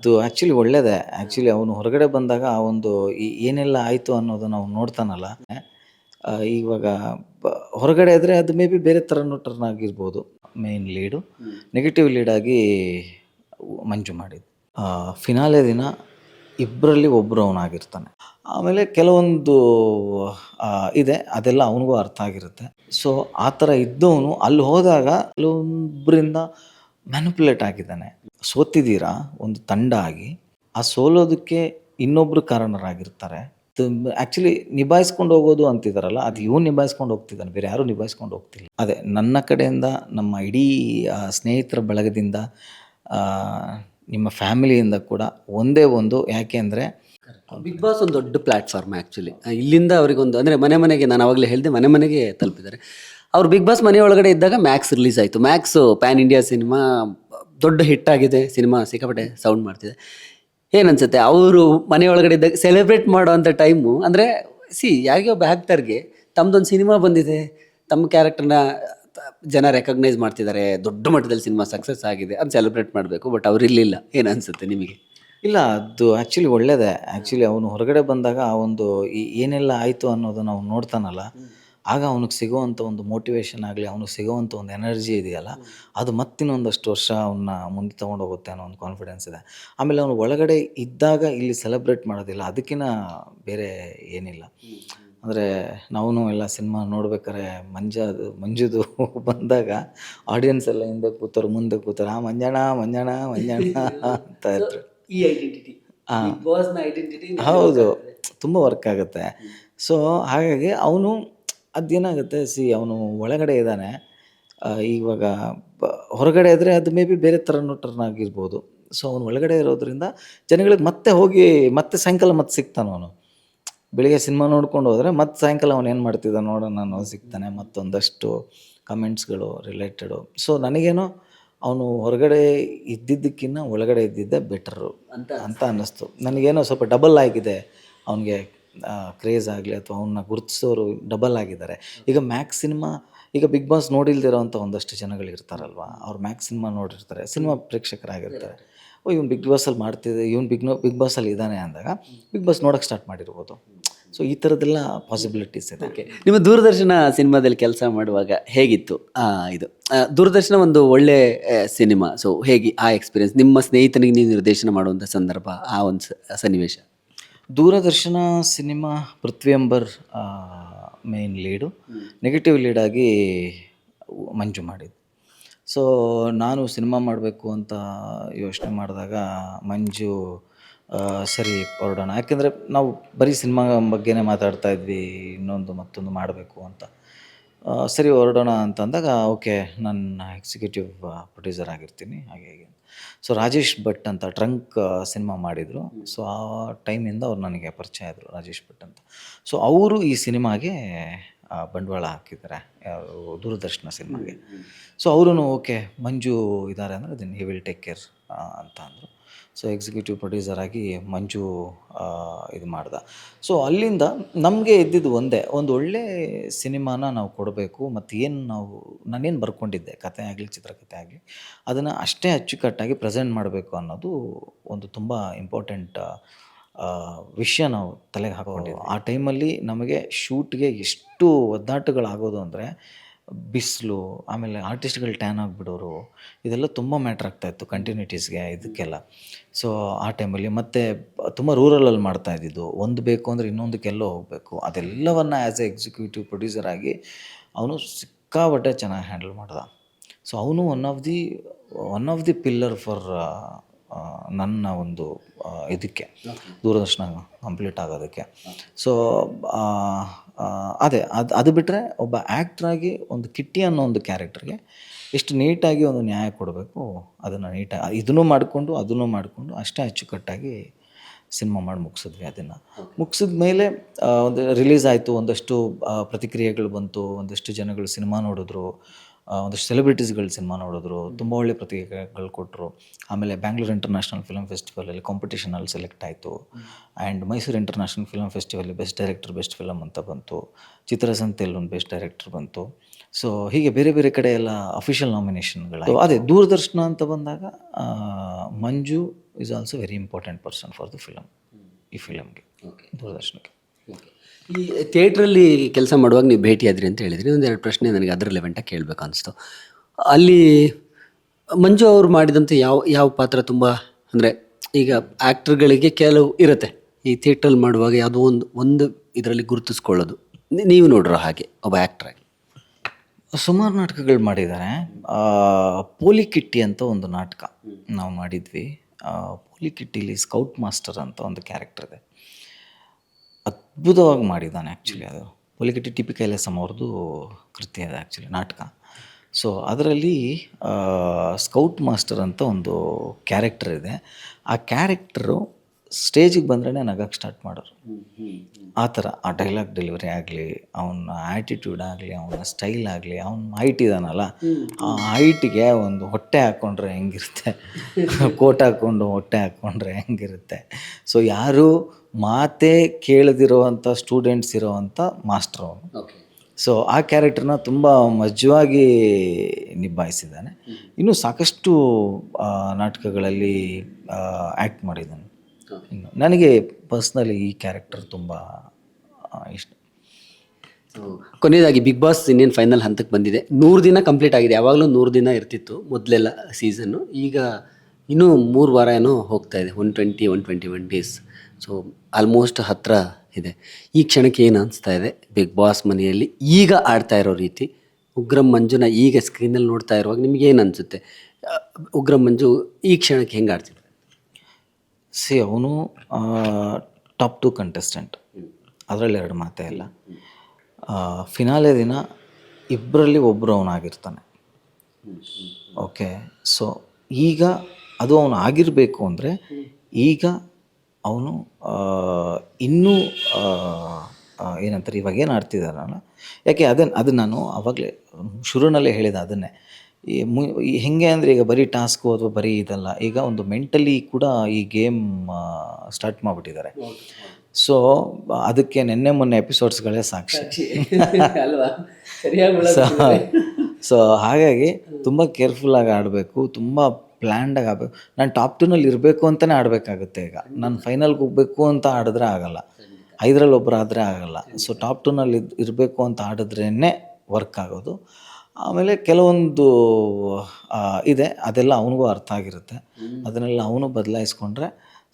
ಅದು ಆ್ಯಕ್ಚುಲಿ ಒಳ್ಳೇದೇ. ಆ್ಯಕ್ಚುಲಿ ಅವನು ಹೊರಗಡೆ ಬಂದಾಗ ಆ ಒಂದು ಏನೆಲ್ಲ ಆಯಿತು ಅನ್ನೋದನ್ನು ಅವ್ನು ನೋಡ್ತಾನಲ್ಲ. ಇವಾಗ ಹೊರಗಡೆ ಆದರೆ ಅದು ಮೇ ಬಿ ಬೇರೆ ಥರ ಟರ್ನ್ ಆಗಿರ್ಬೋದು ಮೇನ್ ಲೀಡು ನೆಗೆಟಿವ್ ಲೀಡಾಗಿ ಮಂಜು ಮಾಡಿದ್ದು. ಫಿನಾಲೆ ದಿನ ಇಬ್ಬರಲ್ಲಿ ಒಬ್ಬರು ಅವನಾಗಿರ್ತಾನೆ. ಆಮೇಲೆ ಕೆಲವೊಂದು ಇದೆ. ಅದೆಲ್ಲ ಅವನಿಗೂ ಅರ್ಥ ಆಗಿರುತ್ತೆ. ಸೊ ಆ ಥರ ಇದ್ದವನು ಅಲ್ಲಿ ಹೋದಾಗ ಅಲ್ಲೊಬ್ಬರಿಂದ ಮ್ಯಾನುಪುಲೇಟ್ ಆಗಿದ್ದಾನೆ. ಸೋತಿದ್ದೀರಾ? ಒಂದು ತಂಡ ಆಗಿ. ಆ ಸೋಲೋದಕ್ಕೆ ಇನ್ನೊಬ್ಬರು ಕಾರಣರಾಗಿರ್ತಾರೆ. ಆ್ಯಕ್ಚುಲಿ ನಿಭಾಯಿಸ್ಕೊಂಡು ಹೋಗೋದು ಅಂತಿದಾರಲ್ಲ, ಅದು ಇವನು ನಿಭಾಯಿಸ್ಕೊಂಡು ಹೋಗ್ತಿದ್ದಾನೆ, ಬೇರೆ ಯಾರೂ ನಿಭಾಯಿಸ್ಕೊಂಡು ಹೋಗ್ತಿಲ್ಲ. ಅದೇ, ನನ್ನ ಕಡೆಯಿಂದ, ನಮ್ಮ ಇಡೀ ಸ್ನೇಹಿತರ ಬಳಗದಿಂದ ನಿಮ್ಮ ಫ್ಯಾಮಿಲಿಯಿಂದ ಕೂಡ ಒಂದೇ ಒಂದು, ಯಾಕೆ ಅಂದರೆ ಬಿಗ್ ಬಾಸ್ ಒಂದು ದೊಡ್ಡ ಪ್ಲಾಟ್ಫಾರ್ಮ್ ಆ್ಯಕ್ಚುಲಿ ಇಲ್ಲಿಂದ ಅವರಿಗೊಂದು, ಅಂದರೆ ಮನೆ ಮನೆಗೆ, ನಾನು ಅವಾಗಲೇ ಹೇಳಿದೆ, ಮನೆ ಮನೆಗೆ ತಲುಪಿದ್ದಾರೆ. ಅವ್ರು ಬಿಗ್ ಬಾಸ್ ಮನೆ ಒಳಗಡೆ ಇದ್ದಾಗ ಮ್ಯಾಕ್ಸ್ ರಿಲೀಸ್ ಆಯಿತು. ಮ್ಯಾಕ್ಸು ಪ್ಯಾನ್ ಇಂಡಿಯಾ ಸಿನಿಮಾ ದೊಡ್ಡ ಹಿಟ್ ಆಗಿದೆ ಸಿನಿಮಾ ಸಿಕ್ಕಾಪಟ್ಟೆ ಸೌಂಡ್ ಮಾಡ್ತಿದೆ. ಏನನ್ಸುತ್ತೆ? ಅವರು ಮನೆ ಒಳಗಡೆ ಇದ್ದಾಗ ಸೆಲೆಬ್ರೇಟ್ ಮಾಡೋವಂಥ ಟೈಮು ಅಂದರೆ ಸಿ ಯಾರಿಗೋ ಒಬ್ಬ ಆ್ಯಕ್ಟರ್ಗೆ ತಮ್ಮದೊಂದು ಸಿನಿಮಾ ಬಂದಿದೆ ತಮ್ಮ ಕ್ಯಾರೆಕ್ಟರ್ನ ಜನ ರೆಕಗ್ನೈಸ್ ಮಾಡ್ತಿದ್ದಾರೆ ದೊಡ್ಡ ಮಟ್ಟದಲ್ಲಿ ಸಿನಿಮಾ ಸಕ್ಸಸ್ ಆಗಿದೆ ಅದು ಸೆಲೆಬ್ರೇಟ್ ಮಾಡಬೇಕು ಬಟ್ ಅವ್ರು ಇರಲಿಲ್ಲ ಏನು ಅನ್ಸುತ್ತೆ ನಿಮಗೆ? ಇಲ್ಲ ಅದು ಆ್ಯಕ್ಚುಲಿ ಒಳ್ಳೇದೇ. ಆ್ಯಕ್ಚುಲಿ ಅವನು ಹೊರಗಡೆ ಬಂದಾಗ ಆ ಒಂದು ಏನೆಲ್ಲ ಆಯಿತು ಅನ್ನೋದನ್ನು ಅವ್ನು ನೋಡ್ತಾನಲ್ಲ ಆಗ ಅವನಿಗೆ ಸಿಗುವಂಥ ಒಂದು ಮೋಟಿವೇಶನ್ ಆಗಲಿ ಅವನಿಗೆ ಸಿಗುವಂಥ ಒಂದು ಎನರ್ಜಿ ಇದೆಯಲ್ಲ ಅದು ಮತ್ತಿನ್ನೊಂದಷ್ಟು ವರ್ಷ ಅವನ್ನ ಮುಂದೆ ತೊಗೊಂಡು ಹೋಗುತ್ತೆ ಅನ್ನೋ ಒಂದು ಕಾನ್ಫಿಡೆನ್ಸ್ ಇದೆ. ಆಮೇಲೆ ಅವನು ಒಳಗಡೆ ಇದ್ದಾಗ ಇಲ್ಲಿ ಸೆಲೆಬ್ರೇಟ್ ಮಾಡೋದಿಲ್ಲ ಅದಕ್ಕಿಂತ ಬೇರೆ ಏನಿಲ್ಲ. ಅಂದರೆ ನಾವು ಎಲ್ಲ ಸಿನಿಮಾ ನೋಡ್ಬೇಕಾರೆ ಮಂಜ ಮಂಜುದು ಬಂದಾಗ ಆಡಿಯನ್ಸ್ ಎಲ್ಲ ಹಿಂದೆ ಕೂತಾರೆ ಮುಂದೆ ಕೂತಾರೆ ಆ ಮಂಜಣ ಮಂಜಣ ಮಂಜಣ ಅಂತ ಇದ್ರು. ಈ ಐಡೆಂಟಿಟಿ ಆ. ಬಾಸ್ನ ಐಡೆಂಟಿಟಿ ಹೌದು. ತುಂಬ ವರ್ಕ್ ಆಗುತ್ತೆ. ಸೊ ಹಾಗಾಗಿ ಅವನು ಅದೇನಾಗುತ್ತೆ ಸಿ, ಅವನು ಒಳಗಡೆ ಇದ್ದಾನೆ. ಇವಾಗ ಹೊರಗಡೆ ಇದ್ದರೆ ಅದು ಮೇ ಬಿ ಬೇರೆ ಥರನೂ ಟರ್ನ್ ಆಗಿರ್ಬೋದು. ಸೊ ಅವನು ಒಳಗಡೆ ಇರೋದ್ರಿಂದ ಜನಗಳಿಗೆ ಮತ್ತೆ ಹೋಗಿ ಮತ್ತೆ ಸಾಯಂಕಾಲ ಮತ್ತೆ ಸಿಗ್ತಾನೆ ಅವನು. ಬೆಳಿಗ್ಗೆ ಸಿನಿಮಾ ನೋಡ್ಕೊಂಡು ಹೋದರೆ ಮತ್ತೆ ಸಾಯಂಕಾಲ ಅವನು ಏನು ಮಾಡ್ತಿದ್ದ ನೋಡೋಣ ನಾನು ಸಿಗ್ತಾನೆ. ಮತ್ತೊಂದಷ್ಟು ಕಮೆಂಟ್ಸ್ಗಳು ರಿಲೇಟೆಡು ಸೊ ನನಗೇನೋ ಅವನು ಹೊರಗಡೆ ಇದ್ದಿದ್ದಕ್ಕಿಂತ ಒಳಗಡೆ ಇದ್ದಿದ್ದೆ ಬೆಟರು ಅಂತ ಅಂತ ಅನ್ನಿಸ್ತು ನನಗೇನೋ ಸ್ವಲ್ಪ ಡಬಲ್ ಆಗಿದೆ ಅವನಿಗೆ ಕ್ರೇಜ್ ಆಗಲಿ ಅಥವಾ ಅವನ್ನ ಗುರುತಿಸೋರು ಡಬಲ್ ಆಗಿದ್ದಾರೆ. ಈಗ ಮ್ಯಾಕ್ಸ್ ಸಿನಿಮಾ ಈಗ ಬಿಗ್ ಬಾಸ್ ನೋಡಿಲ್ದಿರೋಂಥ ಒಂದಷ್ಟು ಜನಗಳು ಇರ್ತಾರಲ್ವ? ಅವ್ರು ಮ್ಯಾಕ್ಸ್ ಸಿನಿಮಾ ನೋಡಿರ್ತಾರೆ ಸಿನಿಮಾ ಪ್ರೇಕ್ಷಕರಾಗಿರ್ತಾರೆ. ಓ, ಇವ್ನು ಬಿಗ್ ಬಾಸಲ್ಲಿ ಮಾಡ್ತಿದ್ದೆ ಇವ್ನು ಬಿಗ್ ನೋ ಬಿಗ್ ಬಾಸಲ್ಲಿ ಇದ್ದಾನೆ ಅಂದಾಗ ಬಿಗ್ ಬಾಸ್ ನೋಡೋಕ್ಕೆ ಸ್ಟಾರ್ಟ್ ಮಾಡಿರ್ಬೋದು. ಸೊ ಈ ಥರದ್ದೆಲ್ಲ ಪಾಸಿಬಿಲಿಟೀಸ್ ಇದೆ. ನಿಮ್ಮ ದೂರದರ್ಶನ ಸಿನಿಮಾದಲ್ಲಿ ಕೆಲಸ ಮಾಡುವಾಗ ಹೇಗಿತ್ತು? ಇದು. ದೂರದರ್ಶನ ಒಂದು ಒಳ್ಳೆ ಸಿನಿಮಾ ಸೊ ಹೇಗೆ ಆ ಎಕ್ಸ್ಪೀರಿಯನ್ಸ್ ನಿಮ್ಮ ಸ್ನೇಹಿತನಿಗೆ ನೀವು ನಿರ್ದೇಶನ ಮಾಡುವಂಥ ಸಂದರ್ಭ, ಆ ಒಂದು ಸನ್ನಿವೇಶ? Doordarshan cinema Prithvi Ambar main lead negative ಲೀಡಾಗಿ Manju ಮಾಡಿದ್ದು. ಸೊ ನಾನು ಸಿನಿಮಾ ಮಾಡಬೇಕು ಅಂತ ಯೋಚನೆ ಮಾಡಿದಾಗ ಮಂಜು ಸರಿ ಹೊರಡೋಣ. ಯಾಕೆಂದರೆ ನಾವು ಬರೀ ಸಿನಿಮಾ ಬಗ್ಗೆನೇ ಮಾತಾಡ್ತಾ ಇದ್ವಿ, ಇನ್ನೊಂದು ಮತ್ತೊಂದು ಮಾಡಬೇಕು ಅಂತ. ಸರಿ ಹೊರಡೋಣ ಅಂತಂದಾಗ ಓಕೆ ನನ್ನ ಎಕ್ಸಿಕ್ಯೂಟಿವ್ ಪ್ರೊಡ್ಯೂಸರ್ ಆಗಿರ್ತೀನಿ ಹಾಗೆ ಹೀಗೆ ಸೊ ರಾಜೇಶ್ ಭಟ್ ಅಂತ ಟ್ರಂಕ್ ಸಿನಿಮಾ ಮಾಡಿದರು. ಸೊ ಆ ಟೈಮಿಂದ ಅವ್ರು ನನಗೆ ಪರಿಚಯ ಆದರು ರಾಜೇಶ್ ಭಟ್ ಅಂತ. ಸೊ ಅವರು ಈ ಸಿನಿಮಾಗೆ ಬಂಡವಾಳ ಹಾಕಿದ್ದಾರೆ ದೂರದರ್ಶನ ಸಿನಿಮಾಗೆ ಸೊ ಅವರು ಓಕೆ ಮಂಜು ಇದ್ದಾರೆ ಅಂದರೆ then he will take care ಅಂತ ಅಂದರು. ಸೊ ಎಕ್ಸಿಕ್ಯೂಟಿವ್ ಪ್ರೊಡ್ಯೂಸರ್ ಆಗಿ ಮಂಜು ಇದು ಮಾಡ್ದ. ಸೊ ಅಲ್ಲಿಂದ ನಮಗೆ ಇದ್ದಿದ್ದು ಒಂದೇ. ಒಂದು ಒಳ್ಳೆ ಸಿನಿಮಾನ ನಾವು ಕೊಡಬೇಕು. ಮತ್ತು ಏನು ನಾವು ನಾನೇನು ಬರ್ಕೊಂಡಿದ್ದೆ ಕತೆ ಆಗಲಿ ಚಿತ್ರಕಥೆ ಆಗಲಿ ಅದನ್ನು ಅಷ್ಟೇ ಅಚ್ಚುಕಟ್ಟಾಗಿ ಪ್ರೆಸೆಂಟ್ ಮಾಡಬೇಕು ಅನ್ನೋದು ಒಂದು ತುಂಬ ಇಂಪಾರ್ಟೆಂಟ್ ವಿಷಯ ನಾವು ತಲೆಗೆ ಹಾಕೊಂಡಿದ್ವಿ. ಆ ಟೈಮಲ್ಲಿ ನಮಗೆ ಶೂಟ್ಗೆ ಎಷ್ಟು ಒದ್ದಾಟಗಳಾಗೋದು ಅಂದರೆ ಬಿಸಿಲು, ಆಮೇಲೆ ಆರ್ಟಿಸ್ಟ್ಗಳು ಟ್ಯಾನ್ ಆಗಿಬಿಡೋರು, ಇದೆಲ್ಲ ತುಂಬ ಮ್ಯಾಟ್ರ್ ಆಗ್ತಾಯಿತ್ತು ಕಂಟಿನ್ಯೂಟೀಸ್ಗೆ ಇದಕ್ಕೆಲ್ಲ. ಸೊ ಆ ಟೈಮಲ್ಲಿ ಮತ್ತು ತುಂಬ ರೂರಲಲ್ಲಿ ಮಾಡ್ತಾ ಇದ್ದಿದ್ದು. ಒಂದು ಬೇಕು ಅಂದರೆ ಇನ್ನೊಂದಕ್ಕೆಲ್ಲೋ ಹೋಗಬೇಕು. ಅದೆಲ್ಲವನ್ನು ಆ್ಯಸ್ ಎ ಎಕ್ಸಿಕ್ಯೂಟಿವ್ ಪ್ರೊಡ್ಯೂಸರ್ ಆಗಿ ಅವನು ಸಿಕ್ಕಾಪಟ್ಟೆ ಚೆನ್ನಾಗಿ ಹ್ಯಾಂಡಲ್ ಮಾಡ್ದ. ಸೊ ಅವನು one of the one of the pillar for ನನ್ನ ಒಂದು ಇದಕ್ಕೆ ದೂರದರ್ಶನ ಕಂಪ್ಲೀಟ್ ಆಗೋದಕ್ಕೆ. ಸೊ ಅದೇ ಅದು ಅದು ಬಿಟ್ಟರೆ ಒಬ್ಬ ಆ್ಯಕ್ಟ್ರಾಗಿ ಒಂದು ಕಿಟ್ಟಿ ಅನ್ನೋ ಒಂದು ಕ್ಯಾರೆಕ್ಟರ್ಗೆ ಎಷ್ಟು ನೀಟಾಗಿ ಒಂದು ನ್ಯಾಯ ಕೊಡಬೇಕು ಅದನ್ನು ನೀಟಾಗಿ ಇದನ್ನು ಮಾಡಿಕೊಂಡು ಅದನ್ನು ಮಾಡಿಕೊಂಡು ಅಷ್ಟೇ ಅಚ್ಚುಕಟ್ಟಾಗಿ ಸಿನಿಮಾ ಮಾಡಿ ಮುಗಿಸಿದ್ವಿ ಅದನ್ನು. ಮುಗಿಸಿದ ಮೇಲೆ ಒಂದು ರಿಲೀಸ್ ಆಯಿತು ಒಂದಷ್ಟು ಪ್ರತಿಕ್ರಿಯೆಗಳು ಬಂತು ಒಂದಷ್ಟು ಜನಗಳು ಸಿನಿಮಾ ನೋಡಿದ್ರು ಒಂದಷ್ಟು ಸೆಲೆಬ್ರಿಟೀಸ್ಗಳು ಸಿನಿಮಾ ನೋಡಿದ್ರು ತುಂಬ ಒಳ್ಳೆ ಪ್ರತಿಕ್ರಿಯೆಗಳು ಕೊಟ್ಟರು ಆಮೇಲೆ ಬ್ಯಾಂಗ್ಳೂರ್ ಇಂಟರ್ನ್ಯಾಷನಲ್ ಫಿಲಮ್ ಫೆಸ್ಟಿವಲಲ್ಲಿ ಕಾಂಪಿಟೇಷನಲ್ಲಿ ಸೆಲೆಕ್ಟ್ ಆಯಿತು. ಆ್ಯಂಡ್ ಮೈಸೂರು ಇಂಟರ್ನ್ಯಾಷನಲ್ ಫಿಲಮ್ ಫೆಸ್ಟಿವಲ್ಲಿ ಬೆಸ್ಟ್ ಡೈರೆಕ್ಟರ್ ಬೆಸ್ಟ್ ಫಿಲಮ್ ಅಂತ ಬಂತು. ಚಿತ್ರಸಂತೆಯಲ್ಲಿ ಒಂದು ಬೆಸ್ಟ್ ಡೈರೆಕ್ಟರ್ ಬಂತು. ಸೊ ಹೀಗೆ ಬೇರೆ ಬೇರೆ ಕಡೆ ಎಲ್ಲ ಅಫಿಷಿಯಲ್ ನಾಮಿನೇಷನ್ಗಳು ಅದೇ ದೂರದರ್ಶನ ಅಂತ ಬಂದಾಗ Manju is also very important person for the film ಈ ಫಿಲಮ್ಗೆ ದೂರದರ್ಶನಕ್ಕೆ. ಈ ಥಿಯೇಟ್ರಲ್ಲಿ ಕೆಲಸ ಮಾಡುವಾಗ ನೀವು ಭೇಟಿಯಾದ್ರಿ ಅಂತ ಹೇಳಿದ್ರಿ. ಒಂದೆರಡು ಪ್ರಶ್ನೆ ನನಗೆ ಅದರ ಲೆವೆಂಟಾಗಿ ಕೇಳಬೇಕು ಅನಿಸ್ತು. ಅಲ್ಲಿ ಮಂಜು ಅವರು ಮಾಡಿದಂಥ ಯಾವ ಯಾವ ಪಾತ್ರ ತುಂಬ ಅಂದರೆ ಈಗ ಆ್ಯಕ್ಟ್ರ್ಗಳಿಗೆ ಕೆಲವು ಇರುತ್ತೆ. ಈ ಥಿಯೇಟ್ರಲ್ಲಿ ಮಾಡುವಾಗ ಯಾವುದೋ ಒಂದು ಒಂದು ಇದರಲ್ಲಿ ಗುರುತಿಸ್ಕೊಳ್ಳೋದು. ನೀ- ನೀವು ನೋಡಿರೋ ಹಾಗೆ ಒಬ್ಬ ಆ್ಯಕ್ಟ್ರಾಗಿ ಸುಮಾರು ನಾಟಕಗಳು ಮಾಡಿದ್ದಾರೆ. ಆ, ಪೋಲಿ ಕಿಟ್ಟಿ ಅಂತ ಒಂದು ನಾಟಕ ನಾವು ಮಾಡಿದ್ವಿ. ಆ, ಪೋಲಿ ಕಿಟ್ಟಿಲಿ ಸ್ಕೌಟ್ ಮಾಸ್ಟರ್ ಅಂತ ಒಂದು ಕ್ಯಾರೆಕ್ಟರ್ ಇದೆ. ಅದ್ಭುತವಾಗಿ ಮಾಡಿದ್ದಾನೆ ಆ್ಯಕ್ಚುಲಿ ಅದು. ಪೋಲಿ ಕಿಟ್ಟಿ ಟಿ ಪಿ ಕೈಲಾಸಂ ಅವ್ರದ್ದು ಕೃತ್ಯ ಇದೆ ಆ್ಯಕ್ಚುಲಿ ನಾಟಕ. ಸೊ ಅದರಲ್ಲಿ ಸ್ಕೌಟ್ ಮಾಸ್ಟರ್ ಅಂತ ಒಂದು ಕ್ಯಾರೆಕ್ಟರ್ ಇದೆ. ಆ ಕ್ಯಾರೆಕ್ಟರು ಸ್ಟೇಜಿಗೆ ಬಂದ್ರೇ ನಗಕ್ಕೆ ಸ್ಟಾರ್ಟ್ ಮಾಡೋರು. ಆ ಥರ ಆ ಡೈಲಾಗ್ ಡೆಲಿವರಿ ಆಗಲಿ ಅವನ ಆ್ಯಟಿಟ್ಯೂಡ್ ಆಗಲಿ ಅವನ ಸ್ಟೈಲ್ ಆಗಲಿ ಅವನ ಹೈಟ್ ಇದಾನಲ್ಲ ಆ ಹೈಟಿಗೆ ಒಂದು ಹೊಟ್ಟೆ ಹಾಕ್ಕೊಂಡ್ರೆ ಹೆಂಗಿರುತ್ತೆ? ಕೋಟ್ ಹಾಕ್ಕೊಂಡು ಹೊಟ್ಟೆ ಹಾಕ್ಕೊಂಡ್ರೆ ಹೆಂಗಿರುತ್ತೆ? ಸೊ ಯಾರು ಮಾತೇ ಕೇಳದಿರುವಂಥ ಸ್ಟೂಡೆಂಟ್ಸ್ ಇರೋವಂಥ ಮಾಸ್ಟರ್ ಅವನು. ಸೊ ಆ ಕ್ಯಾರೆಕ್ಟರ್ನ ತುಂಬ ಮಜವಾಗಿ ನಿಭಾಯಿಸಿದ್ದಾನೆ. ಇನ್ನೂ ಸಾಕಷ್ಟು ನಾಟಕಗಳಲ್ಲಿ ಆ್ಯಕ್ಟ್ ಮಾಡಿದ್ದಾನೆ. ಇನ್ನು ನನಗೆ ಪರ್ಸ್ನಲಿ ಈ ಕ್ಯಾರೆಕ್ಟರ್ ತುಂಬ ಇಷ್ಟ. ಇಷ್ಟ ಕೊನೆಯದಾಗಿ ಬಿಗ್ ಬಾಸ್ ಇನ್ನೇನು ಫೈನಲ್ ಹಂತಕ್ಕೆ ಬಂದಿದೆ. ನೂರು ದಿನ ಕಂಪ್ಲೀಟ್ ಆಗಿದೆ. ಯಾವಾಗಲೂ ನೂರು ದಿನ ಇರ್ತಿತ್ತು ಮೊದಲೆಲ್ಲ ಸೀಸನ್ನು ಈಗ ಇನ್ನೂ ಮೂರು ವಾರ ಏನೋ ಹೋಗ್ತಾ ಇದೆ. One twenty one twenty one days so almost ಹತ್ತಿರ ಇದೆ. ಈ ಕ್ಷಣಕ್ಕೆ ಏನು ಅನಿಸ್ತಾ ಇದೆ? ಬಿಗ್ ಬಾಸ್ ಮನೆಯಲ್ಲಿ ಈಗ ಆಡ್ತಾ ಇರೋ ರೀತಿ ಉಗ್ರಂ ಮಂಜುನ ಈಗ ಸ್ಕ್ರೀನಲ್ಲಿ ನೋಡ್ತಾ ಇರುವಾಗ ನಿಮಗೇನು ಏನು ಅನಿಸುತ್ತೆ? ಉಗ್ರಂ ಮಂಜು ಈ ಕ್ಷಣಕ್ಕೆ ಹೆಂಗೆ ಆಡ್ತಿದ್ದಾರೆ ಸಿ ಅವನು ಟಾಪ್ ಟು ಕಂಟೆಸ್ಟೆಂಟ್ ಅದರಲ್ಲಿ ಎರಡು ಮಾತೇ ಇಲ್ಲ. ಫಿನಾಲೆ ದಿನ ಇಬ್ಬರಲ್ಲಿ ಒಬ್ಬರು ಅವನಾಗಿರ್ತಾನೆ. ಓಕೆ ಸೊ ಈಗ ಅದು ಅವನು ಆಗಿರಬೇಕು ಅಂದರೆ ಈಗ ಅವನು ಇನ್ನೂ ಏನಂತಾರೆ, ಇವಾಗ ಏನು ಆಡ್ತಿದ್ದಾರಲ್ಲ ಯಾಕೆ ಅದನ್ನು ಅದು ನಾನು ಆವಾಗಲೇ ಶುರುನಲ್ಲೇ ಹೇಳಿದೆ ಅದನ್ನೇ. ಈ ಮು ಈ ಹೆಂಗೆ ಅಂದರೆ ಈಗ ಬರೀ ಟಾಸ್ಕು ಅಥವಾ ಬರೀ ಇದಲ್ಲ ಈಗ ಒಂದು ಮೆಂಟಲಿ ಕೂಡ ಈ ಗೇಮ್ ಸ್ಟಾರ್ಟ್ ಮಾಡಿಬಿಟ್ಟಿದ್ದಾರೆ. ಸೊ ಅದಕ್ಕೆ ನಿನ್ನೆ ಮೊನ್ನೆ ಎಪಿಸೋಡ್ಸ್ಗಳೇ ಸಾಕ್ಷಿ. ಅಲ್ವಾ? ಸೊ ಸೊ ಹಾಗಾಗಿ ತುಂಬ ಕೇರ್ಫುಲ್ಲಾಗಿ ಆಡಬೇಕು ತುಂಬ ಪ್ಲ್ಯಾಂಡಾಗಿ ಆಗಬೇಕು ನಾನು ಟಾಪ್ ಟೂನಲ್ಲಿ ಇರಬೇಕು ಅಂತಲೇ ಆಡಬೇಕಾಗುತ್ತೆ ಈಗ. ನಾನು ಫೈನಲ್ಗೆ ಹೋಗಬೇಕು ಅಂತ ಆಡಿದ್ರೆ ಆಗಲ್ಲ. ಐದರಲ್ಲಿ ಒಬ್ಬರು ಆದರೆ ಆಗಲ್ಲ ಸೊ ಟಾಪ್ ಟೂನಲ್ಲಿ ಇರಬೇಕು ಅಂತ ಆಡಿದ್ರೇ ವರ್ಕ್ ಆಗೋದು. ಆಮೇಲೆ ಕೆಲವೊಂದು ಇದೆ. ಅದೆಲ್ಲ ಅವನಿಗೂ ಅರ್ಥ ಆಗಿರುತ್ತೆ. ಅದನ್ನೆಲ್ಲ ಅವನು ಬದಲಾಯಿಸ್ಕೊಂಡ್ರೆ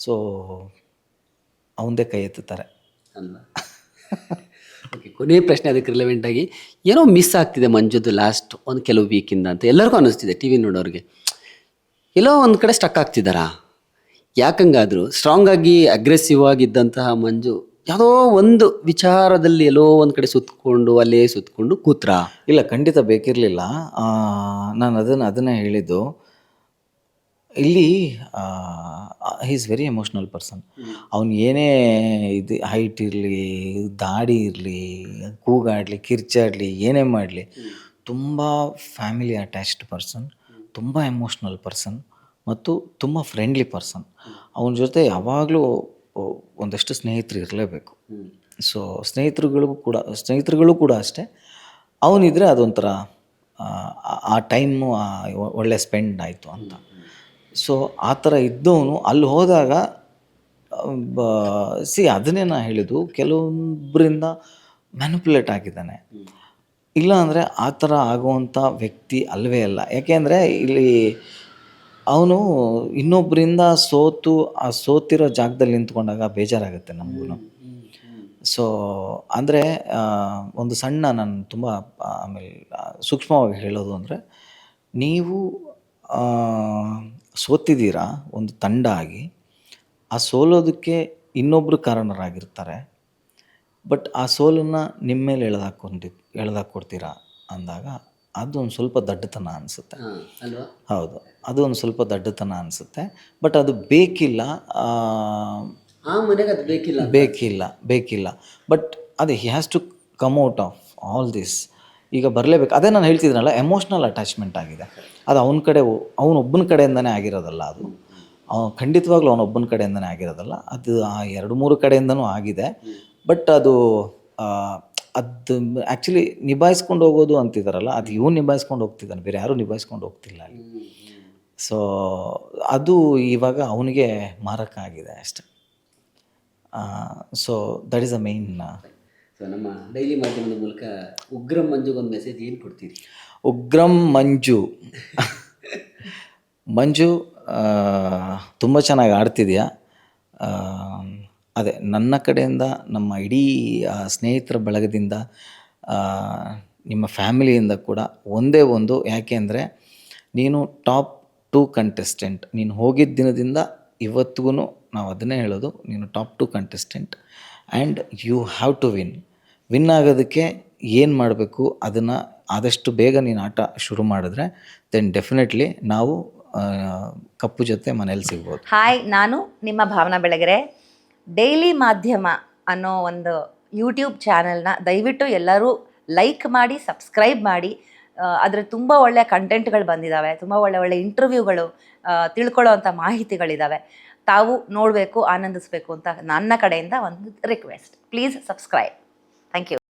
ಸೊ ಅವನದೇ ಕೈ ಎತ್ತುತ್ತಾರೆ. ಅಲ್ಲ. ಓಕೆ ಕೊನೆಯ ಪ್ರಶ್ನೆ ಅದಕ್ಕೆ ರಿಲೆವೆಂಟ್ ಆಗಿ ಏನೋ ಮಿಸ್ ಆಗ್ತಿದೆ ಮಂಜುದು ಲಾಸ್ಟ್ ಒಂದು ಕೆಲವು ವೀಕಿಂದ ಅಂತ ಎಲ್ಲರಿಗೂ ಅನ್ನಿಸ್ತಿದೆ ಟಿ ವಿ ನೋಡೋರಿಗೆ. ಎಲ್ಲೋ ಒಂದು ಕಡೆ ಸ್ಟಕ್ ಆಗ್ತಿದ್ದಾರಾ? ಯಾಕಂಗಾದರೂ ಸ್ಟ್ರಾಂಗ್ ಆಗಿ ಅಗ್ರೆಸಿವ್ ಆಗಿದ್ದಂತಹ ಮಂಜು ಯಾವುದೋ ಒಂದು ವಿಚಾರದಲ್ಲಿ ಎಲ್ಲೋ ಒಂದು ಕಡೆ ಸುತ್ತಕೊಂಡು ಅಲ್ಲೇ ಸುತ್ತಕೊಂಡು ಕೂತ್ರಾ. ಇಲ್ಲ, ಖಂಡಿತ ಬೇಕಿರಲಿಲ್ಲ. ನಾನು ಅದನ್ನು ಅದನ್ನು ಹೇಳಿದ್ದು, ಇಲ್ಲಿ ಈಸ್ ವೆರಿ ಎಮೋಷ್ನಲ್ ಪರ್ಸನ್ ಅವನು ಏನೇ ಇದು ಹೈಟ್ ಇರಲಿ, ದಾಡಿ ಇರಲಿ, ಕೂಗಾಡಲಿ, ಕಿರ್ಚಾಡಲಿ, ಏನೇ ಮಾಡಲಿ, ತುಂಬ ಫ್ಯಾಮಿಲಿ ಅಟ್ಯಾಚ್ಡ್ ಪರ್ಸನ್ ತುಂಬ ಎಮೋಷ್ನಲ್ ಪರ್ಸನ್ ಮತ್ತು ತುಂಬ ಫ್ರೆಂಡ್ಲಿ ಪರ್ಸನ್ ಅವನ ಜೊತೆ ಯಾವಾಗಲೂ ಒಂದಷ್ಟು ಸ್ನೇಹಿತರು ಇರಲೇಬೇಕು. ಸೊ ಸ್ನೇಹಿತರುಗಳಿಗೂ ಕೂಡ ಸ್ನೇಹಿತರುಗಳು ಕೂಡ ಅಷ್ಟೇ. ಅವನಿದ್ರೆ ಅದೊಂಥರ ಆ, ಟೈಮು ಒಳ್ಳೆ ಸ್ಪೆಂಡ್ ಆಯಿತು ಅಂತ. ಸೊ ಆ ಥರ ಇದ್ದವನು ಅಲ್ಲಿ ಹೋದಾಗ ಸಿ ಅದನ್ನೇ ನಾನು ಹೇಳಿದ್ದು ಕೆಲವೊಬ್ಬರಿಂದ ಮ್ಯಾನುಪುಲೇಟ್ ಆಗಿದ್ದಾನೆ. ಇಲ್ಲ ಅಂದರೆ ಆ ಥರ ಆಗುವಂಥ ವ್ಯಕ್ತಿ ಅಲ್ಲವೇ ಅಲ್ಲ. ಯಾಕೆಂದರೆ ಇಲ್ಲಿ ಅವನು ಇನ್ನೊಬ್ಬರಿಂದ ಸೋತು ಆ ಸೋತಿರೋ ಜಾಗದಲ್ಲಿ ನಿಂತ್ಕೊಂಡಾಗ ಬೇಜಾರಾಗುತ್ತೆ ನಮಗೂ ಸೊ ಅಂದರೆ ಒಂದು ಸಣ್ಣ ನಾನು ತುಂಬ ಆಮೇಲೆ ಸೂಕ್ಷ್ಮವಾಗಿ ಹೇಳೋದು ಅಂದರೆ ನೀವು ಸೋತಿದ್ದೀರಾ ಒಂದು ತಂಡ ಆಗಿ ಆ ಸೋಲೋದಕ್ಕೆ ಇನ್ನೊಬ್ಬರು ಕಾರಣರಾಗಿರ್ತಾರೆ ಬಟ್ ಆ ಸೋಲನ್ನು ನಿಮ್ಮ ಮೇಲೆ ಎಳೆದಾಕೊಂಡಿ ಎಳೆದಾಕೊಡ್ತೀರಾ ಅಂದಾಗ ಅದು ಒಂದು ಸ್ವಲ್ಪ ದಡ್ಡತನ ಅನಿಸುತ್ತೆ. ಹೌದು. ಅದು ಒಂದು ಸ್ವಲ್ಪ ದಡ್ಡತನ ಅನಿಸುತ್ತೆ. ಬಟ್ ಅದು ಬೇಕಿಲ್ಲ ಆ, ಆ ಮನೆಗೆ ಅದು ಬೇಕಿಲ್ಲ ಬೇಕಿಲ್ಲ ಬೇಕಿಲ್ಲ. ಬಟ್ ಅದು he has to come out of all this ಈಗ ಬರಲೇಬೇಕು. ಅದೇ ನಾನು ಹೇಳ್ತಿದ್ದೀನಲ್ಲ ಎಮೋಷ್ನಲ್ ಅಟ್ಯಾಚ್ಮೆಂಟ್ ಆಗಿದೆ. ಅದು ಅವನ ಕಡೆ ಅವನೊಬ್ಬನ ಕಡೆಯಿಂದನೇ ಆಗಿರೋದಲ್ಲ ಅದು. ಖಂಡಿತವಾಗ್ಲೂ ಅವನೊಬ್ಬನ ಕಡೆಯಿಂದನೇ ಆಗಿರೋದಲ್ಲ. ಅದು ಆ ಎರಡು ಮೂರು ಕಡೆಯಿಂದನೂ ಆಗಿದೆ. ಬಟ್ ಅದು ಅದು ಆ್ಯಕ್ಚುಲಿ ನಿಭಾಯಿಸ್ಕೊಂಡು ಹೋಗೋದು ಅಂತಿದ್ದಾರಲ್ಲ ಅದು ಇವನು ನಿಭಾಯಿಸ್ಕೊಂಡು ಹೋಗ್ತಿದ್ದಾನೆ ಬೇರೆ ಯಾರೂ ನಿಭಾಯಿಸ್ಕೊಂಡು ಹೋಗ್ತಿಲ್ಲ ಅಲ್ಲಿ. ಸೊ ಅದು ಇವಾಗ ಅವನಿಗೆ ಮಾರಕ ಆಗಿದೆ ಅಷ್ಟೆ. So that is a main so ನಮ್ಮ ಡೈಲಿ ಮಾಧ್ಯಮದ ಮೂಲಕ ಉಗ್ರಂ ಮಂಜುಗೊಂದು ಮೆಸೇಜ್ ಏನು ಕೊಡ್ತೀರಿ? ಉಗ್ರಂ ಮಂಜು. ಮಂಜು ತುಂಬ ಚೆನ್ನಾಗಿ ಆಡ್ತಿದ್ಯಾ? ಅದೇ ನನ್ನ ಕಡೆಯಿಂದ, ನಮ್ಮ ಇಡೀ ಸ್ನೇಹಿತರ ಬಳಗದಿಂದ ನಿಮ್ಮ ಫ್ಯಾಮಿಲಿಯಿಂದ ಕೂಡ ಒಂದೇ ಒಂದು ಯಾಕೆ ಅಂದರೆ, ನೀನು ಟಾಪ್ ಟು ಕಂಟೆಸ್ಟೆಂಟ್. ನೀನು ಹೋಗಿದ್ದ ದಿನದಿಂದ ಇವತ್ತಿಗೂ ನಾವು ಅದನ್ನೇ ಹೇಳೋದು, ನೀನು top two contestant. And you have to win. Win ಆಗೋದಕ್ಕೆ ಏನು ಮಾಡಬೇಕು, ಅದನ್ನು ಆದಷ್ಟು ಬೇಗ ನೀನು ಆಟ ಶುರು ಮಾಡಿದ್ರೆ ದೆನ್ ಡೆಫಿನೆಟ್ಲಿ ನಾವು ಕಪ್ಪು ಜೊತೆ ಮನೇಲಿ ಸಿಗ್ಬೋದು. ಹಾಯ್ ನಾನು ನಿಮ್ಮ ಭಾವನಾ ಬೆಳಗೆರೆ. ಡೈಲಿ ಮಾಧ್ಯಮ ಅನ್ನೋ ಒಂದು ಯೂಟ್ಯೂಬ್ ಚಾನಲ್ನ ದಯವಿಟ್ಟು ಎಲ್ಲರೂ ಲೈಕ್ ಮಾಡಿ, ಸಬ್ಸ್ಕ್ರೈಬ್ ಮಾಡಿ. ಅದರ ತುಂಬ ಒಳ್ಳೆಯ ಕಂಟೆಂಟ್ಗಳು ಬಂದಿದ್ದಾವೆ ತುಂಬ ಒಳ್ಳೆ ಒಳ್ಳೆ ಇಂಟರ್ವ್ಯೂಗಳು ತಿಳ್ಕೊಳ್ಳೋ ಅಂಥ ಮಾಹಿತಿಗಳಿದ್ದಾವೆ ತಾವು ನೋಡಬೇಕು, ಆನಂದಿಸಬೇಕು ಅಂತ ನನ್ನ ಕಡೆಯಿಂದ ಒಂದು request please subscribe thank you